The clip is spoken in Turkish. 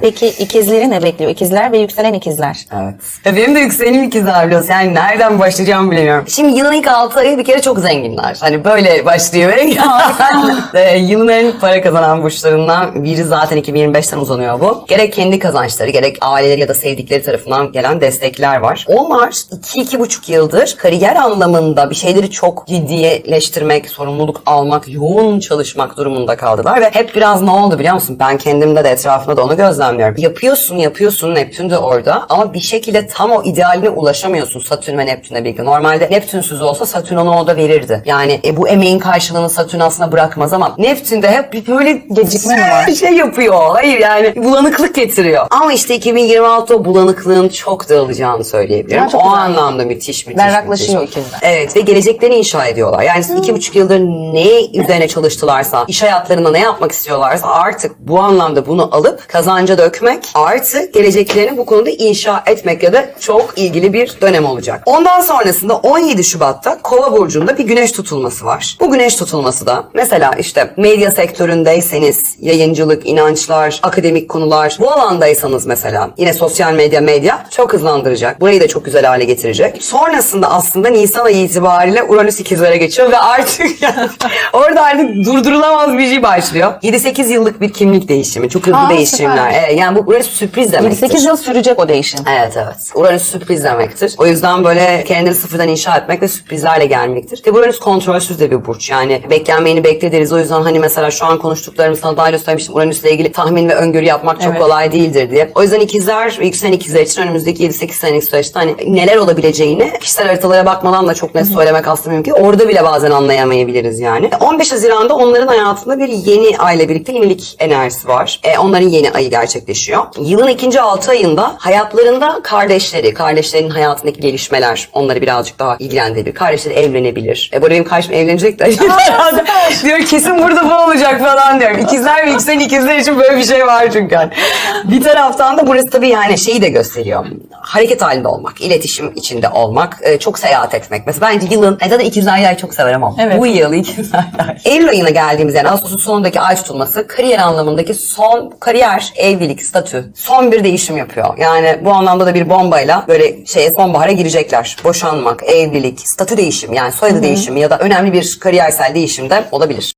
Peki ikizleri ne bekliyor? İkizler ve yükselen ikizler. Evet. Ya benim de yükselenim ikizler biliyorsun. Yani nereden başlayacağımı bilemiyorum. Şimdi yılın ilk 6 ayı bir kere çok zenginler. Hani böyle başlıyor. Ee, yılın en para kazanan burçlarından biri zaten 2025'ten uzanıyor bu. Gerek kendi kazançları gerek aileleri ya da sevdikleri tarafından gelen destekler var. Onlar 2-2,5 yıldır kariyer anlamında bir şeyleri çok ciddileştirmek, sorumluluk almak, yoğun çalışmak durumunda kaldılar ve hep biraz ne oldu biliyor musun? Ben kendimde de etrafımda da onu gözlemliyorum. Yapıyorsun, yapıyorsun Neptün de orada ama bir şekilde tam o idealine ulaşamıyorsun Satürn ve Neptün'le birlikte. Normalde Neptünsüz olsa Satürn onu orada verirdi. Yani e, bu emeğin karşılığını Satürn aslında bırakmaz ama Neptün'de hep böyle Gecikme var? şey yapıyor. Hayır yani bulanıklık getiriyor. Ama işte 2026 o bulanıklığın çok dağılacağını söyleyebilirim. Çok o güzel. anlamda müthiş müthiş. Berraklaşıyor ikizler. Evet ve geleceklerini inşa ediyorlar. Yani siz iki buçuk yıldır ne üzerine çalıştılarsa, iş hayatlarında ne yapmak istiyorlarsa artık bu anlamda bunu alıp dökmek artı geleceklerini bu konuda inşa etmek ya da çok ilgili bir dönem olacak. Ondan sonrasında 17 Şubat'ta Kova burcunda bir güneş tutulması var. Bu güneş tutulması da mesela işte medya sektöründeyseniz yayıncılık, inançlar, akademik konular bu alandaysanız mesela yine sosyal medya medya çok hızlandıracak. Burayı da çok güzel hale getirecek. Sonrasında aslında Nisan ayı itibariyle Uranüs ikizlere geçiyor ve artık yani orada artık durdurulamaz bir şey başlıyor. 7-8 yıllık bir kimlik değişimi. Çok hızlı Aa, değişimler. süper. Evet, yani bu Uranüs sürpriz demektir. 8 yıl sürecek o değişim. Evet evet. Uranüs sürpriz demektir. O yüzden böyle kendini sıfırdan inşa etmek ve sürprizlerle gelmektir. Ve Uranüs kontrolsüz de bir burç. Yani beklenmeyeni beklediriz. O yüzden hani mesela şu an konuştuklarımız sana daha önce söylemiştim. Uranüs'le ilgili tahmin ve öngörü yapmak çok Evet. kolay değildir diye. O yüzden ikizler yükselen ikizler için önümüzdeki 7-8 senelik süreçte hani neler olabileceğini kişisel haritalara bakmadan da çok net söylemek aslında mümkün. Orada bile bazen anlayamayabiliriz yani. 15 Haziran'da onların hayatında bir yeni ayla birlikte yenilik enerjisi var. E, onların yeni ayı gerçekleşiyor. Yılın ikinci 6 ayında hayatlarında kardeşleri, kardeşlerin hayatındaki gelişmeler onları birazcık daha ilgilendirebilir. Kardeşleri evlenebilir. E, böyle benim kardeşim evlenecek de. diyor kesin burada bu olacak falan diyorum. İkizler ve yükselen ikizler için böyle bir şey var çünkü. Yani. Bir taraftan da burası tabii yani şeyi de gösteriyor. Hareket halinde olmak, iletişim içinde olmak, e, çok seyahat etmek. Mesela bence yılın, e, zaten ikizler yay çok severim ama Evet. bu yıl ikizler yay. Eylül ayına geldiğimiz yani Ağustos'un sonundaki ay tutulması kariyer anlamındaki son kariyer, evlilik, statü, son bir değişim yapıyor. Yani bu anlamda da bir bombayla böyle şeye sonbahara girecekler. Boşanmak, evlilik, statü değişimi yani soyadı değişimi ya da önemli bir kariyersel değişim de olabilir.